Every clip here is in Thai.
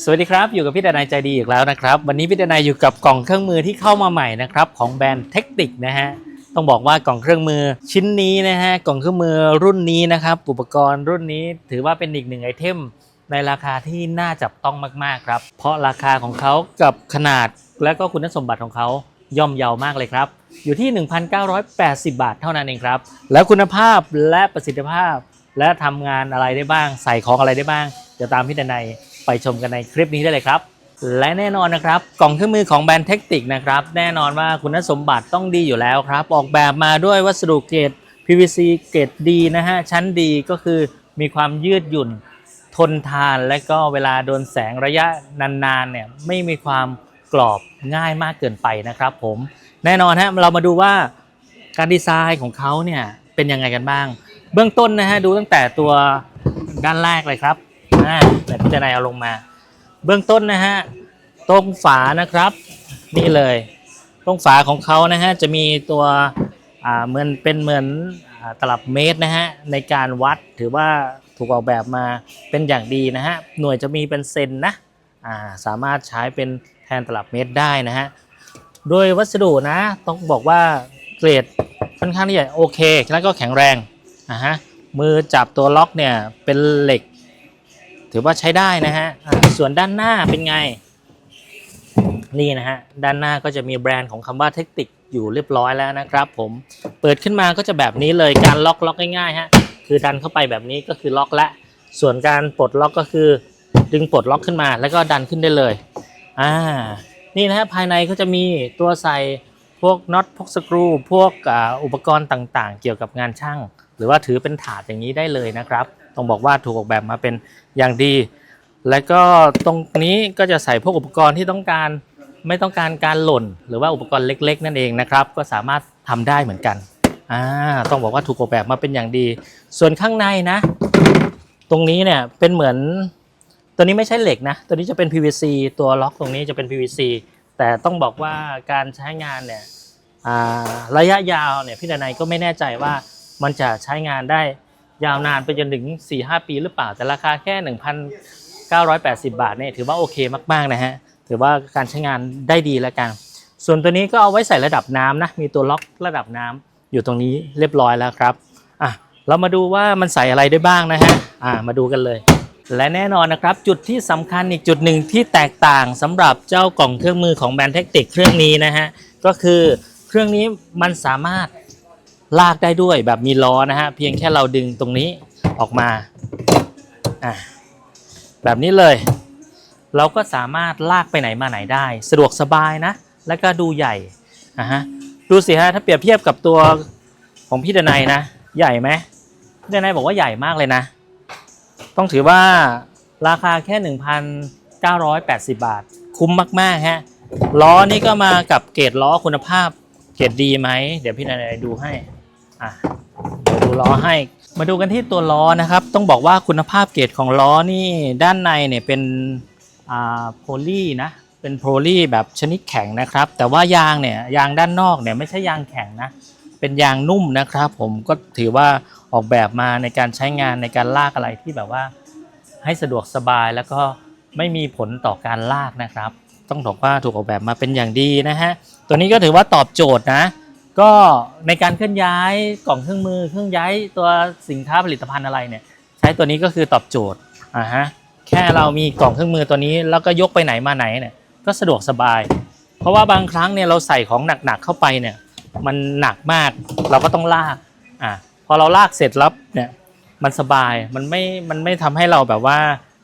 สวัสดีครับ อยู่กับพี่ดนายใจดีอีกแล้วนะครับ วันนี้พี่ดนายอยู่กับกล่องเครื่องมือที่เข้ามาใหม่นะครับของแบรนด์เทคนิคนะฮะต้องบอกว่ากล่องเครื่องมือชิ้นนี้นะฮะกล่องเครื่องมือรุ่นนี้นะครับอุปกรณ์รุ่นนี้ถือว่าเป็นอีกหนึ่งไอเทมในราคาที่น่าจับต้องมากๆครับ เพราะราคาของเขากับขนาดและก็คุณสมบัติของเขาย่อมเยาวมากเลยครับ อยู่ที่ 1,980 บาทเท่านั้นเองครับ แล้วคุณภาพและประสิทธิภาพ และทำงานอะไรได้บ้าง ใส่ของอะไรได้บ้าง เดี๋ยวตามพี่ดนัย ไปชมกันในคลิปนี้ได้เลยครับ และแน่นอนนะครับ กล่องเครื่องมือของแบรนด์เทคนิคนะครับ แน่นอนว่าคุณสมบัติต้องดีอยู่แล้วครับ ออกแบบมาด้วยวัสดุเกรด PVC เกรดดีนะฮะ ชั้นดีก็คือมีความยืดหยุ่น ทนทานและก็เวลาโดนแสงระยะนานๆเนี่ยไม่มีความกรอบง่ายมากเกินไปนะครับผมแน่นอนฮะเรามาดูว่าการดีไซน์ของเขาเนี่ยเป็นยังไงกันบ้าง เบื้องต้นนะฮะดูตั้งแต่ตัวด้านแรกเลยครับ อ่าแต่พี่จะนาเอาลงมา เบื้องต้นนะฮะตรงฝานะครับ นี่เลย ตรงฝาของเขานะฮะจะมีตัวอ่าเหมือนเป็นเหมือนตลับเมตรนะฮะในการวัดถือว่าถูกออกแบบมาเป็นอย่างดีนะฮะหน่วยจะมีเป็นเซนนะอ่าสามารถใช้เป็นแทนตลับเมตรได้นะฮะโดยวัสดุนะต้องบอกว่าเกรดค่อนข้างที่จะโอเคแล้วก็แข็งแรงอ่าฮะมือจับตัวล็อกเนี่ยเป็นเหล็ก ถือว่าใช้ได้นะฮะอ่าส่วนด้านหน้าเป็นไง นี่นะฮะ ด้านหน้าก็จะมีแบรนด์ของคำว่าเทคนิคอยู่เรียบร้อยแล้วนะครับ ผมเปิดขึ้นมาก็จะแบบนี้เลยการล็อกล็อกง่ายๆฮะคือดันเข้าไปแบบนี้ก็คือล็อกละ ส่วนการปลดล็อกก็คือ ดึงปลดล็อกขึ้นมา แล้วก็ดันขึ้นได้เลยอ่านี่นะฮะภายในก็จะมีตัวใส่พวกน็อตพวกสกรู พวกอ่าอุปกรณ์ต่างๆ เกี่ยวกับงานช่าง หรือว่าถือเป็นถาดอย่างนี้ได้เลยนะครับ ต้องบอกว่าถูกออกแบบมาเป็นอย่างดี และก็ตรงนี้ก็จะใส่พวกอุปกรณ์ที่ต้องการไม่ต้องการการหล่น หรือว่าอุปกรณ์เล็ก ๆ นั่นเองนะครับ ก็สามารถทำได้เหมือนกันอ่าต้องบอกว่าถูกออกแบบมาเป็นอย่างดี ส่วนข้างในนะ ตรงนี้เนี่ยเป็นเหมือนตัวนี้ไม่ใช่เหล็กนะตัวนี้จะเป็น PVC ตัวล็อกตรงนี้จะเป็น PVC แต่ต้องบอกว่าการใช้งานเนี่ยระยะยาวเนี่ยพี่ดนัยก็ไม่แน่ใจว่ามันจะใช้งานได้ ยาวนานไปจนถึง 4-5 ปีหรือเปล่า แต่ราคาแค่ 1,980 บาทเนี่ยถือว่าโอเคมากๆนะฮะ ถือว่าการใช้งานได้ดีแล้วกัน ส่วนตัวนี้ก็เอาไว้ใส่ระดับน้ำนะ มีตัวล็อกระดับน้ำอยู่ตรงนี้เรียบร้อยแล้วครับอะเรามาดูว่ามันใส่อะไรได้บ้างนะฮะอ่ามาดูกันเลยและแน่นอนนะครับ จุดที่สำคัญอีกจุดหนึ่งที่แตกต่างสำหรับเจ้ากล่องเครื่องมือของแบรนด์เทคนิคเครื่องนี้นะฮะ ก็คือเครื่องนี้มันสามารถ ลากได้ด้วยแบบมีล้อนะฮะเพียงแค่เราดึงตรงนี้ออกมาอะแบบนี้เลย เราก็สามารถลากไปไหนมาไหนได้ สะดวกสบายนะ แล้วก็ดูใหญ่อะฮะดูสิฮะถ้าเปรียบเทียบกับตัวของพี่เดนัยนะ ใหญ่ไหมพี่เดนัยบอกว่าใหญ่มากเลยนะ ต้องถือว่าราคาแค่ 1,980 บาท คุ้มมากๆฮะล้อนี่ก็มากับเกรดล้อคุณภาพเกรดดีไหม เดี๋ยวพี่เดนัยดูให้ อะดูล้อให้ มาดูกันที่ตัวล้อนะครับ ต้องบอกว่าคุณภาพเกรดของล้อนี่ด้านในเนี่ยเป็นอ่าโพลีนะ เป็นโพลีแบบชนิดแข็งนะครับ แต่ว่ายางเนี่ยยางด้านนอกเนี่ยไม่ใช่ยางแข็งนะ เป็นยางนุ่มนะครับ ผมก็ถือว่าออกแบบมาในการใช้งานในการลากอะไรที่แบบว่าให้สะดวกสบายแล้วก็ไม่มีผลต่อการลากนะครับ ต้องบอกว่าถูกออกแบบมาเป็นอย่างดีนะฮะ ตัวนี้ก็ถือว่าตอบโจทย์นะ ก็ในการเคลื่อนย้ายกล่องเครื่องมือ เครื่องย้ายตัวสินค้าผลิตภัณฑ์อะไรเนี่ยใช้ตัวนี้ก็คือตอบโจทย์อ่าฮะแค่เรามีกล่องเครื่องมือตัวนี้แล้วก็ยกไปไหนมาไหนเนี่ยก็สะดวกสบาย เพราะว่าบางครั้งเนี่ยเราใส่ของหนักๆเข้าไปเนี่ยมันหนักมากเราก็ต้องลากอะพอเราลากเสร็จแล้วเนี่ยมันสบายมันไม่มันไม่ทำให้เราแบบว่า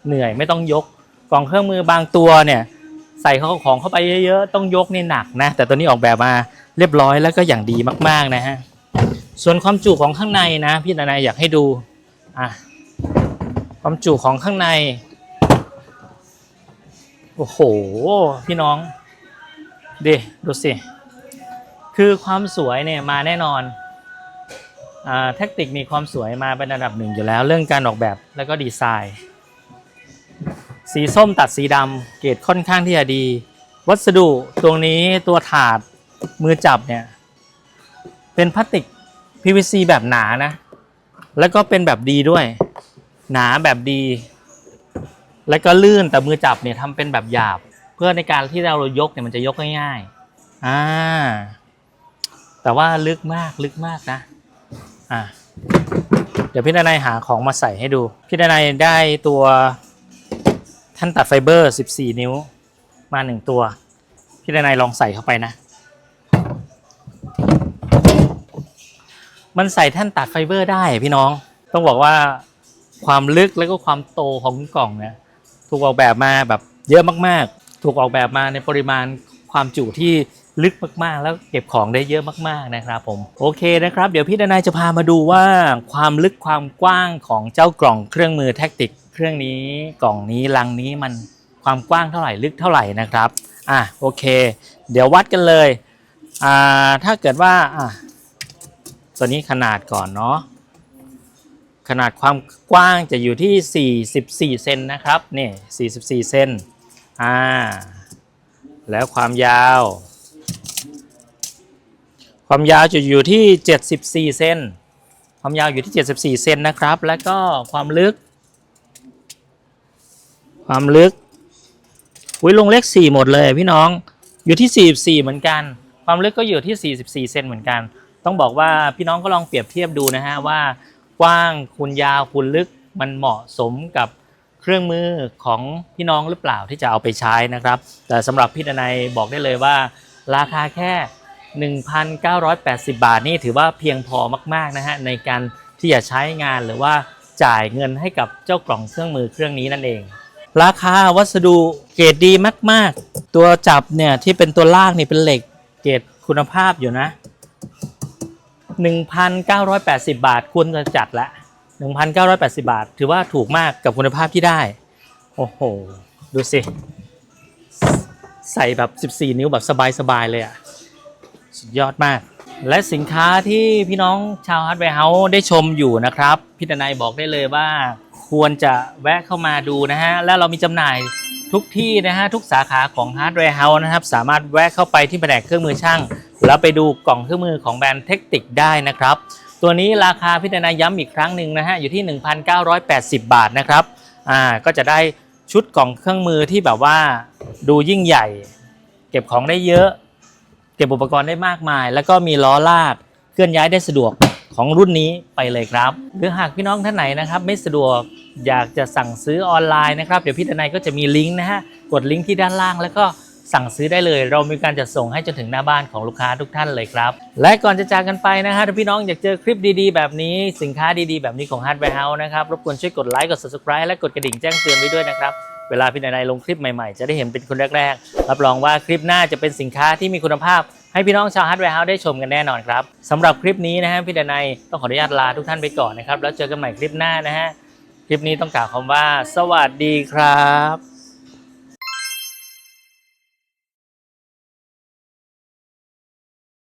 เหนื่อยไม่ต้องยกกล่องเครื่องมือบางตัวเนี่ยใส่เขาของเข้าไปเยอะๆต้องยกนี่หนักนะแต่ตัวนี้ออกแบบมา เรียบร้อยแล้วก็อย่างดีมาก ๆ นะฮะ ส่วนความจุของข้างในนะ พี่นายอยากให้ดูอะความจุของข้างใน โอ้โห พี่น้องดิดูสิ คือความสวยเนี่ยมาแน่นอนอ่าแทคติกมีความสวยมาเป็นระดับหนึ่งอยู่แล้ว เรื่องการออกแบบแล้วก็ดีไซน์สีส้มตัดสีดำเกรดค่อนข้างที่จะดี วัสดุตรงนี้ตัวถาด มือจับเนี่ย เป็นพลาสติก PVC แบบหนานะ แล้วก็เป็นแบบดีด้วย หนาแบบดี แล้วก็ลื่นแต่มือจับเนี่ยทำเป็นแบบหยาบ เพื่อในการที่เรายกเนี่ยมันจะยกง่ายๆอ่าแต่ว่าลึกมากลึกมากนะอ่าเดี๋ยวพี่ดนายหาของมาใส่ให้ดู พี่ดนายได้ตัวท่านตัดไฟเบอร์ 14 นิ้วมาหนึ่งตัว พี่ดนายลองใส่เข้าไปนะ มันใส่แท่นตัดไฟเบอร์ได้พี่น้อง ต้องบอกว่าความลึกแล้วก็ความโตของกล่องเนี่ยถูกออกแบบมาแบบเยอะมากๆ ถูกออกแบบมาในปริมาณความจุที่ลึกมากๆ แล้วเก็บของได้เยอะมากๆนะครับผมโอเคนะครับ เดี๋ยวพี่ดนายจะพามาดูว่าความลึกความกว้างของเจ้ากล่องเครื่องมือแท็กติก เครื่องนี้กล่องนี้ลังนี้มันความกว้างเท่าไหร่ลึกเท่าไหร่นะครับอะโอเค เดี๋ยววัดกันเลยอ่าถ้าเกิดว่าอะ ตัวนี้ขนาดก่อนเนาะขนาดความกว้างจะอยู่ที่ 44 เซนนะครับนี่44 เซนอ่า แล้วความยาว ความยาวจะอยู่ที่ 74 เซน ความยาวอยู่ที่ 74 เซนนะครับ แล้วก็ความลึก ความลึกอุ้ยลงเลข 4 หมดเลยพี่น้อง อยู่ที่ 44 เหมือนกัน ความลึกก็อยู่ที่ 44 เซนเหมือนกัน ต้องบอกว่าพี่น้องก็ลองเปรียบเทียบดูนะฮะว่ากว้างคูณยาวคูณลึกมันเหมาะสมกับเครื่องมือของพี่น้องหรือเปล่าที่จะเอาไปใช้นะครับ แต่สำหรับพี่ดนัยบอกได้เลยว่า ราคาแค่ 1,980 บาทนี่ถือว่าเพียงพอมาก ๆนะฮะในการที่จะใช้งานหรือว่าจ่ายเงินให้กับเจ้ากล่องเครื่องมือเครื่องนี้นั่นเอง ราคาวัสดุเกรดดีมาก ๆ ตัวจับเนี่ยที่เป็นตัวล่างนี่เป็นเหล็กเกรดคุณภาพอยู่นะ 1,980 บาทควรจะจัดละ 1,980 บาท ถือว่าถูกมากกับคุณภาพที่ได้ โอ้โห ดูสิ ใส่แบบ 14 นิ้วแบบสบาย ๆ เลยอะสุดยอดมาก และสินค้าที่พี่น้องชาวฮาร์ดแวร์เฮาส์ได้ชมอยู่นะครับ พี่ดนายบอกได้เลยว่า ควรจะแวะเข้ามาดูนะฮะ และเรามีจำหน่ายทุกที่นะฮะ ทุกสาขาของฮาร์ดแวร์เฮาส์นะครับ สามารถแวะเข้าไปที่แผนกเครื่องมือช่าง แล้วไปดูกล่องเครื่องมือของแบรนด์เทคติกได้นะครับ ตัวนี้ราคาพิจารณาย้ำอีกครั้งหนึ่งนะฮะอยู่ที่ 1,980 บาทนะครับอ่าก็จะได้ชุดกล่องเครื่องมือที่แบบว่าดูยิ่งใหญ่ เก็บของได้เยอะ เก็บอุปกรณ์ได้มากมาย แล้วก็มีล้อลากเคลื่อนย้ายได้สะดวกของรุ่นนี้ไปเลยครับ หรือหากพี่น้องท่านไหนนะครับ ไม่สะดวกอยากจะสั่งซื้อออนไลน์นะครับ เดี๋ยวพี่ทนายก็จะมีลิงก์นะฮะกดลิงก์ที่ด้านล่างแล้วก็ สั่งซื้อได้เลย เรามีการจัดส่งให้จนถึงหน้าบ้านของลูกค้าทุกท่านเลยครับ และก่อนจะจากกันไปนะฮะถ้าพี่น้องอยากเจอคลิปดีๆ แบบนี้สินค้าดีๆ แบบนี้ของ Hardware House นะครับรบกวนช่วยกดไลค์กด subscribe และกดกระดิ่งแจ้งเตือนไว้ด้วยนะครับเวลาพี่นายลงคลิปใหม่ๆ จะได้เห็นเป็นคนแรกๆ รับรองว่าคลิปหน้าจะเป็นสินค้าที่มีคุณภาพ ให้พี่น้องชาวฮาร์ดแวร์เฮาส์ได้ชมกันแน่นอนครับสำหรับคลิปนี้นะฮะพี่ดนายต้องขออนุญาตลาทุกท่านไปก่อนนะครับ แล้วเจอกันใหม่คลิปหน้านะฮะคลิปนี้ต้องกล่าวคำว่า สวัสดีครับ